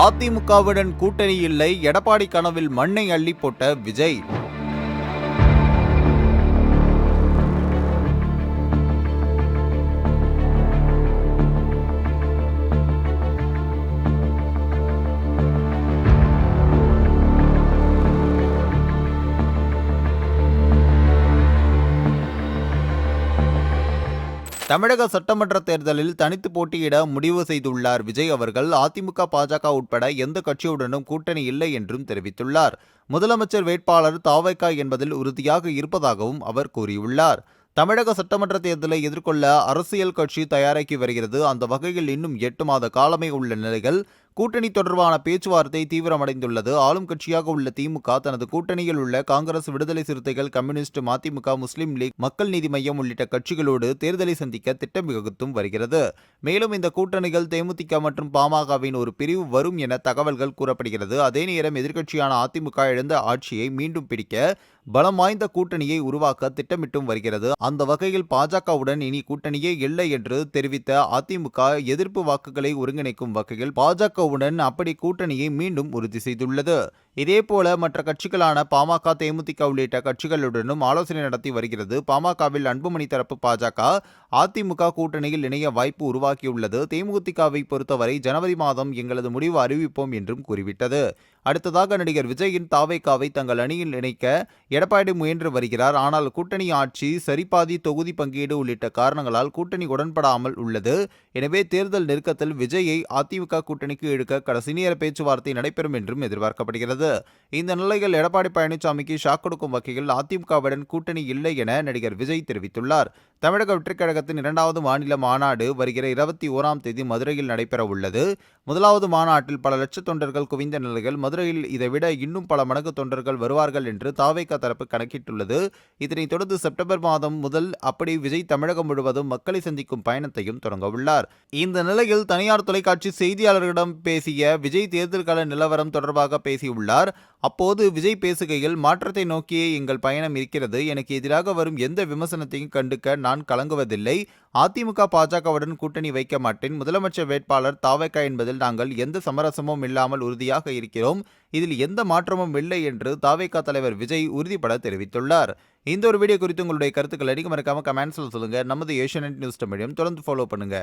அதிமுகவுடன் கூட்டணி இல்லை. எடப்பாடி கனவில் மண்ணை அள்ளி போட்ட விஜய். தமிழக சட்டமன்ற தேர்தலில் தனித்து போட்டியிட முடிவு செய்துள்ளார் விஜய் அவர்கள். அதிமுக பாஜக உட்பட எந்த கட்சியுடனும் கூட்டணி இல்லை என்றும் தெரிவித்துள்ளார். முதலமைச்சர் வேட்பாளர் தாவைக்கா என்பதில் உறுதியாக இருப்பதாகவும் அவர் கூறியுள்ளார். தமிழக சட்டமன்ற தேர்தலை எதிர்கொள்ள அரசியல் கட்சி தயாராகி வருகிறது. அந்த வகையில் இன்னும் எட்டு மாத காலமே உள்ள நிலையில் கூட்டணி தொடர்பான பேச்சுவார்த்தை தீவிரமடைந்துள்ளது. ஆளும் கட்சியாக உள்ள திமுக தனது கூட்டணியில் உள்ள காங்கிரஸ் விடுதலை சிறுத்தைகள் கம்யூனிஸ்ட் மதிமுக முஸ்லிம் லீக் மக்கள் நீதி மையம் உள்ளிட்ட கட்சிகளோடு தேர்தலை சந்திக்க திட்டம் வகுத்தும் வருகிறது. மேலும் இந்த கூட்டணிகள் தேமுதிக மற்றும் பாமகவின் ஒரு பிரிவு வரும் என தகவல்கள் கூறப்படுகிறது. அதே நேரம் எதிர்க்கட்சியான அதிமுக இழந்த ஆட்சியை மீண்டும் பிடிக்க பலம் வாய்ந்த கூட்டணியை உருவாக்க திட்டமிட்டும் வருகிறது. அந்த வகையில் பாஜகவுடன் இனி கூட்டணியே இல்லை என்று தெரிவித்த அதிமுக எதிர்ப்பு வாக்குகளை ஒருங்கிணைக்கும் வகையில் பாஜக பாஜகவுடன் அப்படி கூட்டணியை மீண்டும் உறுதி செய்துள்ளது. இதேபோல மற்ற கட்சிகளான பாமக தேமுதிக உள்ளிட்ட கட்சிகளுடனும் ஆலோசனை நடத்தி வருகிறது. பாமகவில் அன்புமணி தரப்பு பாஜக அதிமுக கூட்டணியில் இணைய வாய்ப்பு உருவாக்கியுள்ளது தேமுதிகவை பொறுத்தவரை ஜனவரி மாதம் எங்களது முடிவு அறிவிப்போம் என்றும் கூறிவிட்டது அடுத்ததாக நடிகர் விஜயின் தாவைக்காவை தங்கள் அணியில் இணைக்க எடப்பாடி முயன்று வருகிறார். ஆனால் கூட்டணி ஆட்சி சரிபாதி தொகுதி பங்கீடு உள்ளிட்ட காரணங்களால் கூட்டணி உடன்படாமல் உள்ளது. எனவே தேர்தல் நெருக்கத்தில் விஜயை அதிமுக கூட்டணிக்கு இழுக்க கடைசி நேர பேச்சுவார்த்தை நடைபெறும் என்றும் எதிர்பார்க்கப்படுகிறது. இந்த நிலையில் எடப்பாடி பழனிசாமிக்கு ஷாக் கொடுக்கும் வகையில் அதிமுகவுடன் கூட்டணி இல்லை என நடிகர் விஜய் தெரிவித்துள்ளார். தமிழக வெற்றிக்கழகத்தின் இரண்டாவது மாநில மாநாடு வருகிற இருபத்தி ஓராம் தேதி மதுரையில் நடைபெற உள்ளது முதலாவது மாநாட்டில் பல லட்ச தொண்டர்கள் குவிந்த நிலையில் மதுரையில் இதைவிட இன்னும் பல மடங்கு தொண்டர்கள் வருவார்கள் என்று தாவேக்கா தரப்பு கணக்கிட்டுள்ளது. இதனைத் தொடர்ந்து செப்டம்பர் மாதம் முதல் அப்படி விஜய் தமிழகம் முழுவதும் மக்களை சந்திக்கும் பயணத்தையும் தொடங்கவுள்ளார் இந்த நிலையில் தனியார் தொலைக்காட்சி செய்தியாளர்களிடம் பேசிய விஜய் தேர்தல் நிலவரம் தொடர்பாக பேசியுள்ளார். அப்போது விஜய் பேசுகையில் மாற்றத்தை நோக்கியே எங்கள் பயணம் இருக்கிறது. எனக்கு எதிராக வரும் எந்த விமர்சனத்தையும் கண்டுக்க நான் கலங்குவதில்லை. அதிமுக பாஜகவுடன் கூட்டணி வைக்க மாட்டேன். முதலமைச்சர் வேட்பாளர் தாவேக்கா என்பதில் நாங்கள் எந்த சமரசமும் இல்லாமல் உறுதியாக இருக்கிறோம். இதில் எந்த மாற்றமும் இல்லை என்று தாவேக்கா தலைவர் விஜய் உறுதிபட தெரிவித்துள்ளார். இந்த ஒரு வீடியோ குறித்து உங்களுடைய கருத்துக்கள் அடிக்க மறக்காம கமெண்ட்ஸில் சொல்லுங்க. நமது ஏஷியநெட் நியூஸ் தமிழையும் தொடர்ந்து ஃபாலோ பண்ணுங்க.